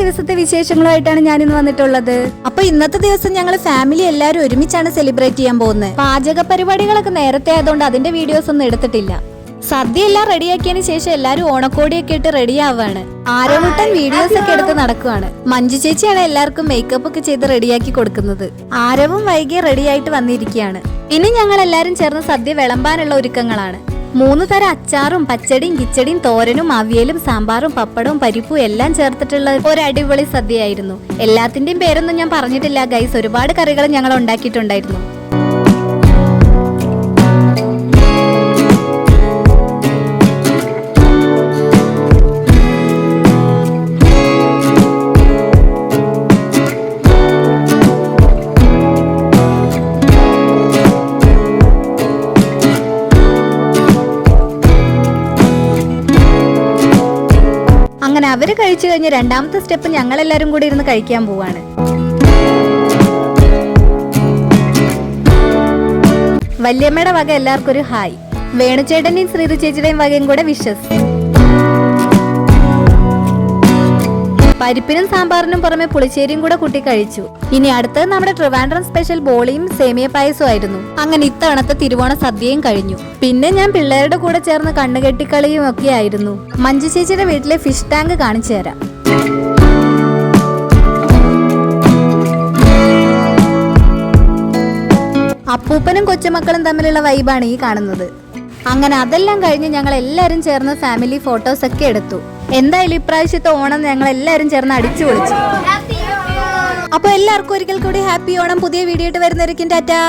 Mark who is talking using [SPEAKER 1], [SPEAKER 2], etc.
[SPEAKER 1] ദിവസത്തെ വിശേഷങ്ങളുമായിട്ടാണ് ഞാൻ ഇന്ന് വന്നിട്ടുള്ളത്. അപ്പൊ ഇന്നത്തെ ദിവസം ഞങ്ങൾ ഫാമിലി എല്ലാവരും ഒരുമിച്ചാണ് സെലിബ്രേറ്റ് ചെയ്യാൻ പോകുന്നത് പാചക പരിപാടികളൊക്കെ നേരത്തെ ആയതുകൊണ്ട് അതിന്റെ വീഡിയോസ് ഒന്നും എടുത്തിട്ടില്ല. സദ്യ എല്ലാം റെഡിയാക്കിയതിന് ശേഷം എല്ലാരും ഓണക്കോടിയൊക്കെ ഇട്ട് റെഡി ആവാണ്. ആരമുട്ടൻ വീഡിയോസ് ഒക്കെ എടുത്ത് നടക്കുവാണ്. മഞ്ജു ചേച്ചിയാണ് എല്ലാവർക്കും മേക്കപ്പ് ഒക്കെ ചെയ്ത് റെഡിയാക്കി കൊടുക്കുന്നത്. ആരവും വൈകി റെഡിയായിട്ട് വന്നിരിക്കുകയാണ്. ഇനി ഞങ്ങൾ എല്ലാരും ചേർന്ന് സദ്യ വിളമ്പാനുള്ള ഒരുക്കങ്ങളാണ്. മൂന്ന് തരം അച്ചാറും പച്ചടിയും കിച്ചടിയും തോരനും അവിയലും സാമ്പാറും പപ്പടവും പരിപ്പും എല്ലാം ചേർത്തിട്ടുള്ള ഒരു അടിപൊളി സദ്യയായിരുന്നു. എല്ലാത്തിന്റെയും പേരൊന്നും ഞാൻ പറഞ്ഞിട്ടില്ല ഗൈസ് ഒരുപാട് കറികൾ ഞങ്ങൾ ഉണ്ടാക്കിയിട്ടുണ്ടായിരുന്നു. അങ്ങനെ അവർ കഴിച്ചു കഴിഞ്ഞ് രണ്ടാമത്തെ സ്റ്റെപ്പ് ഞങ്ങൾ എല്ലാരും കൂടി ഇരുന്ന് കഴിക്കാൻ പോവാണ്. വല്യമ്മയുടെ വക എല്ലാവർക്കും ഒരു ഹായ്. വേണുചേട്ടന്റെയും ശ്രീതു ചേച്ചിയുടെയും വകയും കൂടെ വിഷസ് പരിപ്പിനും സാമ്പാറിനും പുറമെ പുളിശ്ശേരിയും കൂടെ കുട്ടി കഴിച്ചു. ഇനി അടുത്തത് നമ്മുടെ ട്രിവാൻഡ്രം സ്പെഷ്യൽ ബോളിയും സേമിയ പായസും ആയിരുന്നു അങ്ങനെ ഇത്തവണത്തെ തിരുവോണ സദ്യയും കഴിഞ്ഞു. പിന്നെ ഞാൻ പിള്ളേരുടെ കൂടെ ചേർന്ന് കണ്ണുകെട്ടിക്കളിയും ഒക്കെ ആയിരുന്നു മഞ്ജു ചേച്ചിയുടെ വീട്ടിലെ ഫിഷ് ടാങ്ക് കാണിച്ചു തരാം. അപ്പൂപ്പനും കൊച്ചുമക്കളും തമ്മിലുള്ള വൈബാണ് ഈ കാണുന്നത്. അങ്ങനെ അതെല്ലാം കഴിഞ്ഞ് ഞങ്ങൾ എല്ലാവരും ചേർന്ന് ഫാമിലി ഫോട്ടോസ് ഒക്കെ എടുത്തു. എന്തായാലും ഇപ്രാവശ്യത്തെ ഓണം ഞങ്ങൾ എല്ലാവരും ചേർന്ന് അടിച്ചു പൊളിച്ചു. അപ്പൊ എല്ലാവർക്കും ഒരിക്കൽ കൂടി ഹാപ്പി ഓണം. പുതിയ വീഡിയോ ആയിട്ട് വരുന്നവരിക്കും ടാറ്റാ.